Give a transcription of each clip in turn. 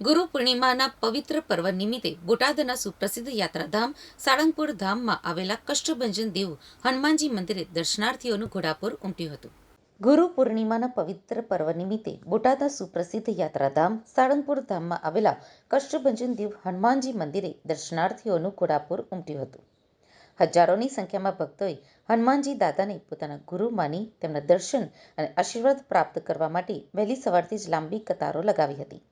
ગુરુ પૂર્ણિમાના પવિત્ર પર્વ નિમિત્તે બોટાદના સુપ્રસિદ્ધ યાત્રાધામ સાળંગપુર ધામમાં આવેલા કષ્ટભંજન દેવ હનુમાનજી મંદિરે દર્શનાર્થીઓનું ઘોડાપુર ઉમટ્યું હતું. ગુરુ પૂર્ણિમાના પવિત્ર પર્વ નિમિત્તે બોટાદના સુપ્રસિદ્ધ યાત્રાધામ સાળંગપુર ધામમાં આવેલા કષ્ટભંજન દેવ હનુમાનજી મંદિરે દર્શનાર્થીઓનું ઘોડાપુર ઉમટ્યું હતું. હજારોની સંખ્યામાં ભક્તોએ હનુમાનજી દાદાને પોતાના ગુરુ માની તેમના દર્શન અને આશીર્વાદ પ્રાપ્ત કરવા માટે વહેલી સવારથી જ લાંબી કતારો લગાવી હતી.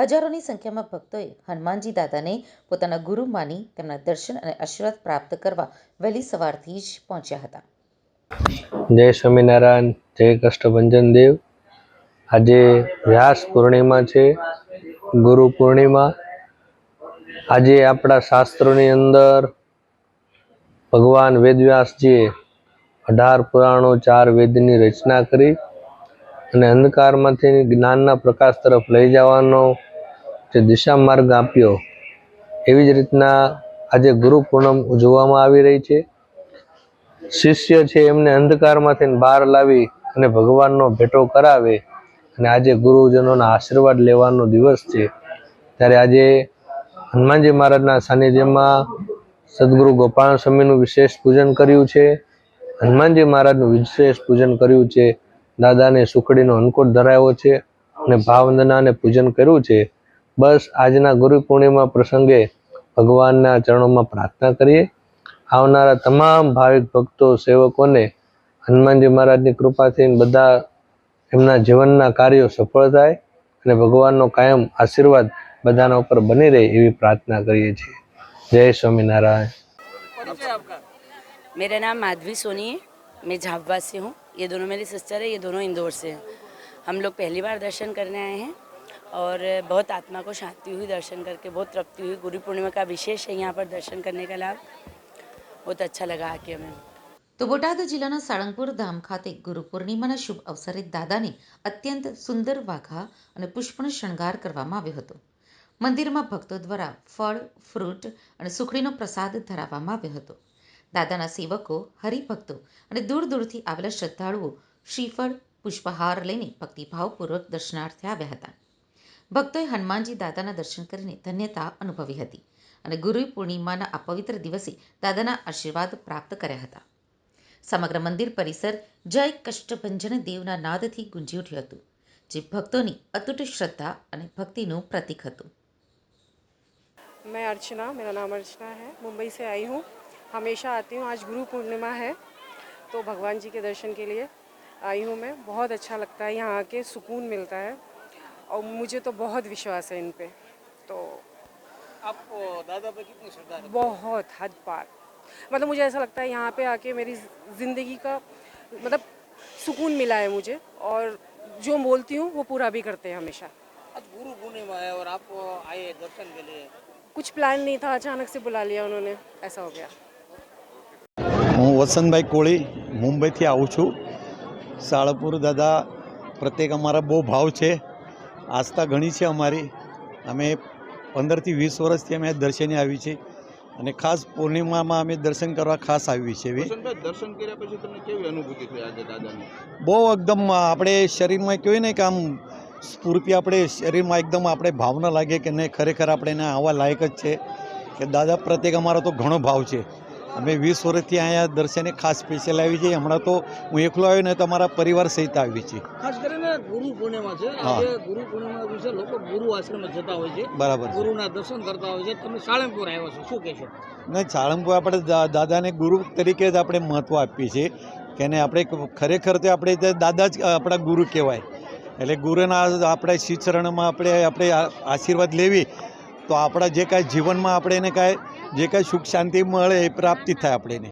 હજારોની સંખ્યામાં ભક્તોએ હનુમાનજી દાદાને પોતાના ગુરુ માની તેમના દર્શન અને આશીર્વાદ પ્રાપ્ત કરવા વહેલી સવારથી જ પહોંચ્યા હતા. જય સ્વામિનારાયણ, જય કષ્ટભંજન દેવ. આજે વ્યાસ પૂર્ણિમા છે, ગુરુ પૂર્ણિમા. આજે આપણા શાસ્ત્રોની અંદર ભગવાન વેદવ્યાસજીએ અઢાર પુરાણો, ચાર વેદની રચના કરી અને અંધકારમાંથી જ્ઞાનના પ્રકાશ તરફ લઈ જવાનો જે દિશા માર્ગ આપ્યો, એવી જ રીતના આજે ગુરુ પૂનમ ઉજવવામાં આવી રહી છે. શિષ્ય છે એમને અંધકારમાંથી બહાર લાવી અને ભગવાનનો ભેટો કરાવે અને આજે ગુરુજનોના આશીર્વાદ લેવાનો દિવસ છે. ત્યારે આજે હનુમાનજી મહારાજના સાનિધ્યમાં સદગુરુ ગોપાલ સ્વામીનું વિશેષ પૂજન કર્યું છે. હનુમાનજી મહારાજનું વિશેષ પૂજન કર્યું છે. દાદાને સુખડીનો અંકુટ ધરાવ્યો છે અને ભાવવંદના પૂજન કર્યું છે. બસ આજના ગુરુ પૂર્ણિમા પ્રસંગે ભગવાનના ચરણોમાં પ્રાર્થના કરીએ આવનારા તમામ ભાવિક ભક્તો સેવકોને હનુમાનજી મહારાજની કૃપાથી બધા એમના જીવનના કાર્યો સફળ થાય અને ભગવાનનો કાયમ આશીર્વાદ બધાના ઉપર બની રહે એવી પ્રાર્થના કરીએ છીએ જય સ્વામિનારાયણ मेरा नाम माधवी सोनी है मैं झाबवा से हूँ ये दोनों मेरी सिस्टर है ये दोनों इंदौर से हैं हम लोग पहली बार दर्शन करने आए हैं और बहुत आत्मा को शांति हुई दर्शन करके बहुत तृप्ति हुई गुरु पूर्णिमा का विशेष है यहाँ पर दर्शन करने का लाभ बहुत अच्छा लगा आके हमें તો બોટાદ જિલ્લાના સાળંગપુર ધામ ખાતે ગુરુ પૂર્ણિમાના શુભ અવસરે દાદાને અત્યંત સુંદર વાઘા અને પુષ્પનો શણગાર કરવામાં આવ્યો હતો મંદિરમાં ભક્તો દ્વારા ફળ ફ્રૂટ અને સુખડીનો પ્રસાદ ધરાવવામાં આવ્યો હતો દાદાના સેવકો હરિભક્તો અને દૂર દૂરથી આવેલા શ્રદ્ધાળુઓ શ્રીફળ પુષ્પહાર લઈને ભક્તિભાવપૂર્વક દર્શનાર્થે આવ્યા હતા ભક્તોએ હનુમાનજી દાદાના દર્શન કરીને ધન્યતા અનુભવી હતી અને ગુરુ પૂર્ણિમાના આ પવિત્ર દિવસે દાદાના આશીર્વાદ પ્રાપ્ત કર્યા હતા સમગ્ર મંદિર પરિસર જય કષ્ટભંજન દેવના નાદથી ગુંજી ઉઠ્યું હતું જે ભક્તોની અતૂટ શ્રદ્ધા અને ભક્તિનું પ્રતીક હતું मैं अर्चना मेरा नाम अर्चना है मुंबई से आई हूँ हमेशा आती हूँ आज गुरु पूर्णिमा है तो भगवान जी के दर्शन के लिए आई हूँ मैं बहुत अच्छा लगता है यहाँ आके सुकून मिलता है और मुझे तो बहुत विश्वास है इन पे तो आपको दादा पे कितनी श्रद्धा है बहुत हद पार मतलब मुझे ऐसा लगता है यहाँ पे आके मेरी ज़िंदगी का मतलब सुकून मिला है मुझे और जो बोलती हूँ वो पूरा भी करते हैं हमेशा आज गुरु पूर्णिमा है और आप आए दर्शन के लिए कुछ प्लान नहीं था अचानक से बुला लिया उन्होंने ऐसा हो गया હું વસંતભાઈ કોળી મુંબઈથી આવું છું સાળપુર દાદા પ્રત્યેક અમારા બહુ ભાવ છે આસ્થા ઘણી છે અમારી. અમે પંદરથી વીસ વર્ષથી અમે દર્શને આવી છે. અને ખાસ પૂર્ણિમામાં અમે દર્શન કરવા ખાસ આવી છે એવી. દર્શન કર્યા પછી તમને કેવી અનુભૂતિ થઈ આજે દાદાની? બહુ એકદમ આપણે શરીરમાં કહેવાય ને કે આમ સ્ફૂર્તિ આપણે શરીરમાં એકદમ આપણે ભાવના લાગે કે નહીં ખરેખર આપણે એને આવવા લાયક જ છે. કે દાદા પ્રત્યેક અમારો તો ઘણો ભાવ છે. અમે વીસ વર્ષથી અહીંયા દર્શને ખાસ સ્પેશિયલ આવી છીએ હમણાં તો હું એકલો આવ્યો ને તો અમારા પરિવાર સહિત આવી છીએ ખાસ કરીને ગુરુ પૂર્ણિમા છે. આજે ગુરુ પૂર્ણિમા દિવસે લોકો ગુરુ આશ્રમે જતા હોય છે. બરાબર ગુરુના દર્શન કરતા હોય છે. તમે સાળંગપુર આવ્યા છો. શું કહેશો નહીં સાળંગપુર આપણે દાદાને ગુરુ તરીકે જ આપણે મહત્ત્વ આપીએ છીએ કે એને આપણે ખરેખર તે આપણે દાદા જ આપણા ગુરુ કહેવાય. એટલે ગુરુના આપણે શ્રી ચરણમાં આપણે આપણે આશીર્વાદ લેવી તો આપણા જે કાંઈ જીવનમાં આપણે એને કાંઈ જે કાંઈ સુખ શાંતિ મળે એ પ્રાપ્તિ થાય આપણે એને.